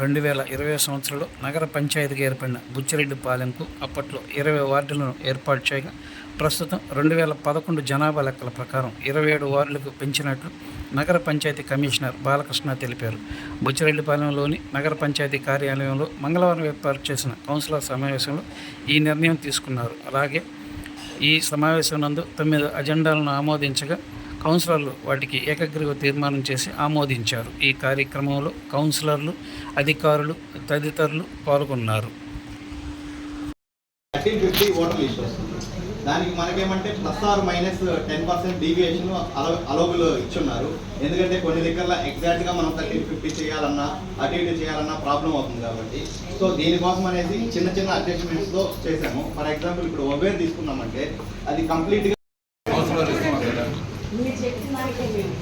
రెండు వేల ఇరవై సంవత్సరంలో నగర పంచాయతీగా ఏర్పడిన బుచ్చిరెడ్డిపాలెంకు అప్పట్లో ఇరవై వార్డులను ఏర్పాటు చేయగా ప్రస్తుతం రెండు వేల పదకొండు జనాభా లెక్కల ప్రకారం ఇరవై ఏడు వార్డులకు పెంచినట్లు నగర పంచాయతీ కమిషనర్ బాలకృష్ణ తెలిపారు. బుచ్చిరెడ్డిపాలెంలోని నగర పంచాయతీ కార్యాలయంలో మంగళవారం ఏర్పాటు చేసిన కౌన్సిలర్ సమావేశంలో ఈ నిర్ణయం తీసుకున్నారు. అలాగే ఈ సమావేశం నందు తొమ్మిది అజెండాలను ఆమోదించగా కౌన్సిలర్లు వాటికి ఏకగ్రీవ తీర్మానం చేసి ఆమోదించారు. ఈ కార్యక్రమంలో కౌన్సిలర్లు అధికారులు తదితరులు పాల్గొన్నారు. ఫిఫ్టీ దానికి మనకేమంటే plus or minus ten percent deviation allowable ఇచ్చున్నారు. ఎందుకంటే కొన్ని దగ్గర ఎగ్జాక్ట్గా మనం థర్టీన్ ఫిఫ్టీ చేయాలన్నా అటు ఇటు చేయాలన్నా ప్రాబ్లం అవుతుంది కాబట్టి. సో దీనికోసం అనేది చిన్న చిన్న అడ్జస్ట్మెంట్స్తో చేశాము. ఫర్ ఎగ్జాంపుల్ ఇప్పుడు ఒబేర్ తీసుకున్నామంటే అది కంప్లీట్గా మీరు చెప్పిన దానికే మేము.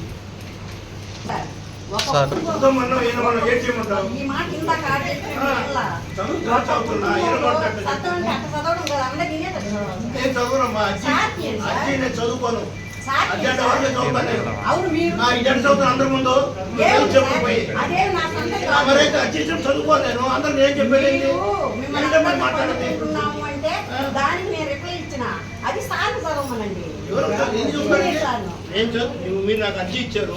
సార్? ఈ మాట ఇందాక చదువుతున్నా, చదువుకోను. అవును మీరు. నా ఇద్దరు చదువుతాను అందరి ముందు. చదువుకోను నేను. నేను చెప్పేది అంటే దానికి నేను రిప్లై ఇచ్చిన. మీరు నాకు అజ్జి ఇచ్చారు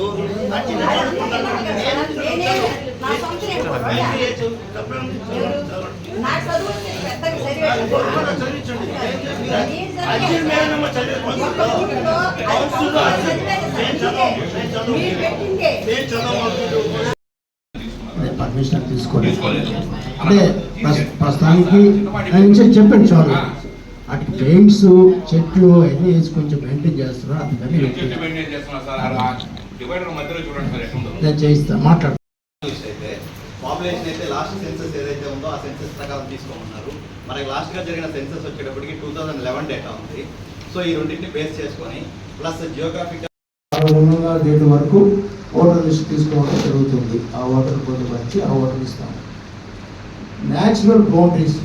పర్మిషన్ తీసుకోలేదు అంటే ప్రస్తుతానికి చెప్పండి. చాలు అటు పెయింట్స్ చెట్లు అన్నీ వేసి కొంచెం మెయింటైన్ చేస్తున్నారు అందుకని చెట్టు మెయింటైన్ చేస్తున్నా సార్. అలా డివైడర్ మధ్యలో చూడండి సార్ ఎట్లుందో. నేను చేయిస్తాను మాట్లాడు. పాపులేషన్ అయితే లాస్ట్ సెన్సస్ ఏదైతే ఉందో ఆ సెన్సస్ ప్రకారం తీసుకోమన్నారు. మనకి లాస్ట్గా జరిగిన సెన్సస్ వచ్చేటప్పటికి టూ థౌసండ్ లెవెన్ డేటా ఉంది. సో ఈ రెండింటిని బేస్ చేసుకొని ప్లస్ జియోగ్రాఫిక్ రెండున్నర డేట్ వరకు ఓటర్ లిస్ట్ తీసుకోవడం జరుగుతుంది. ఆ ఓటర్ పొందుపరిచి ఆ ఓటర్ ఇస్తాం. న్యాచురల్ బౌండరీస్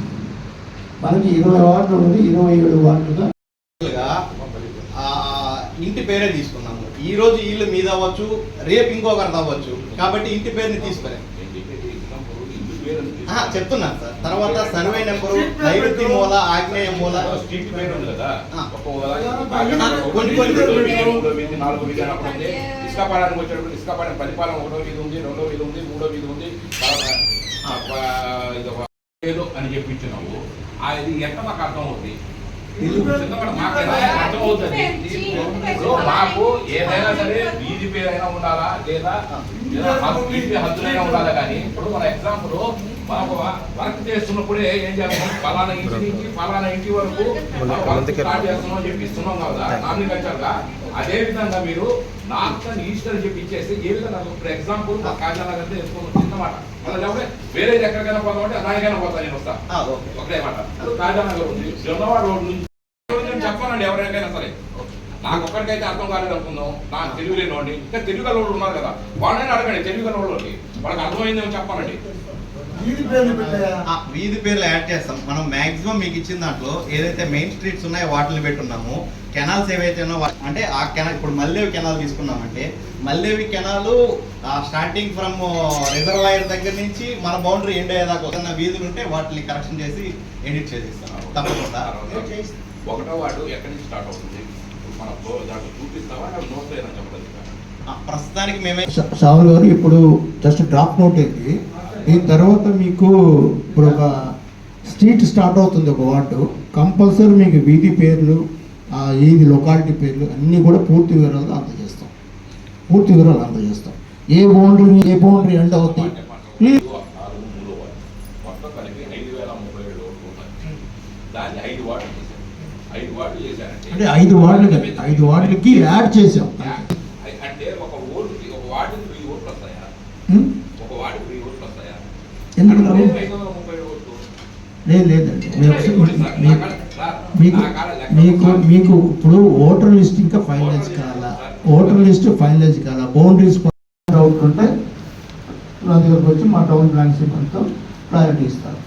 మనకి ఇరవై వార్డులు ఉంది ఇరవై ఏడు వార్డులుగా ఇంటి పేరే తీసుకున్నాము. ఈ రోజు ఇల్లు మీద అవ్వచ్చు రేపు ఇంకొకరిది అవ్వచ్చు. కాబట్టి ఇంటి పేరుని తీసుకున్నాం ఆహా, చెప్తున్నాను సార్. తర్వాత సర్వే నెంబరు నైరుతి మూల ఆగ్నేయ మూల. స్ట్రీట్ పేరు ఉంది కదా కొన్ని కొన్ని. నాలుగో వీధి అన్నప్పుడు ఉంది ఇసుకపాడానికి వచ్చేటప్పుడు ఇసుకపాలెం పరిపాలన ఒకటో వీధి ఉంది రెండో వీధి ఉంది మూడో వీధి ఉంది. ఇది ఏదో అని చెప్పించినావు. ఇది ఎట్ట మాకు అర్థం అవుతుంది మాకు ఏదైనా సరే వీధి పేరైనా ఉండాలా? లేదా ఇంటి హద్దులైనా ఉండాలా కానీ? ఇప్పుడు మన ఎగ్జాంపుల్ మనకు వర్క్ చేస్తున్నప్పుడే ఏం చేస్తాం? ఫలానా ఇంటి నుంచి ఫలానా ఇంటి వరకు స్టార్ట్ చేస్తున్నాం అని చెప్పి ఇస్తున్నాం కదా నామినికల్చర్గా అదే విధంగా మీరు నార్త్ అండ్ ఈస్ట్ అని చెప్పి ఇచ్చేసి ఏ విధంగా ఇప్పుడు ఎగ్జాంపుల్ మా కాజానగర్ ఎత్తుకొని చిన్నమాట అలా లేకపోతే వేరే ఎక్కడికైనా పోతామంటే దానికైనా పోతా నేను వస్తా. ఆ, ఓకే. ఒకటే మాట. కాజానగర్ ఉంది. జొన్నవాడ రోడ్ నుంచి నేను చెప్పానండి ఎవరికైనా సరే. నాకు ఒక్కడికైతే అర్థం కాలేదు అనుకుందాం. నాకు తెలుగు లేని వాడిని ఇంకా తెలుగు గల వాళ్ళు ఉన్నారు కదా. వాళ్ళని అడగండి తెలుగు గల వాళ్ళకి వాళ్ళకి అర్థమైందేమో చెప్పానండి వీధి పేర్లు పెట్టాయా? ఆ, వీధి పేర్లు యాడ్ చేస్తాం. మనం మాక్సిమం మీకు ఇచ్చిన దాంట్లో ఏదైతే మెయిన్ స్ట్రీట్స్ ఉన్నాయో వాటిని పెట్టున్నాము. కెనాల్స్ ఏవైతే ఉన్నాయో అంటే ఆ కెనాల్ ఇప్పుడు మల్లేవి కెనాల్ తీసుకున్నామంటే Mallevi canal starting from reservoir దగ్గర నుంచి మన బౌండరీ ఎండ్ అయ్యేదాకా వస్తున్న వీధులు ఉంటే వాటిని కరెక్షన్ చేసి ఎడిట్ చేసిస్తాం. తప్పకుండా. ఒకటో వాడు ఎక్కడి నుంచి స్టార్ట్ అవుతుంది? మన దాంట్లో చూపిస్తావా? నోట్ లేదని చెప్పలేదు ఆ, ప్రస్తుతానికి మేమే షావుల్ గారు ఇప్పుడు జస్ట్ డ్రాప్ నోట్ అయింది దీని తర్వాత మీకు ఇప్పుడు ఒక స్ట్రీట్ స్టార్ట్ అవుతుంది ఒక వార్డు. కంపల్సరీ మీకు వీధి పేర్లు ఆ వీధి లొకాలిటీ పేర్లు అన్నీ కూడా పూర్తి వివరాలు అందజేస్తాం. పూర్తి వివరాలు అందజేస్తాం. A boundary a boundary and ward చేశారంటే అంటే ఐదు వార్డులు ఐదు వార్డులకి యాడ్ చేసాం అంటే ఒక ఓటుకి ఒక వార్డుకి వెయ్యి ఓట్లు వస్తాయా ఉం? ఒక వార్డుకి వెయ్యి ఓట్లు వస్తాయా ఎందుకు లేదు లేదండి మీకు మీకు. మీకు ఇప్పుడు ఓటర్ లిస్ట్ ఇంకా ఫైనలైజ్ కావాలా? ఓటర్ లిస్ట్ ఫైనలైజ్ కావాలా? బౌండరీస్ డౌట్ ఉంటే నా దగ్గరకు వచ్చి మా టౌన్ ప్లాన్ సిబ్బందితో ప్రయారిటీ ఇస్తారు.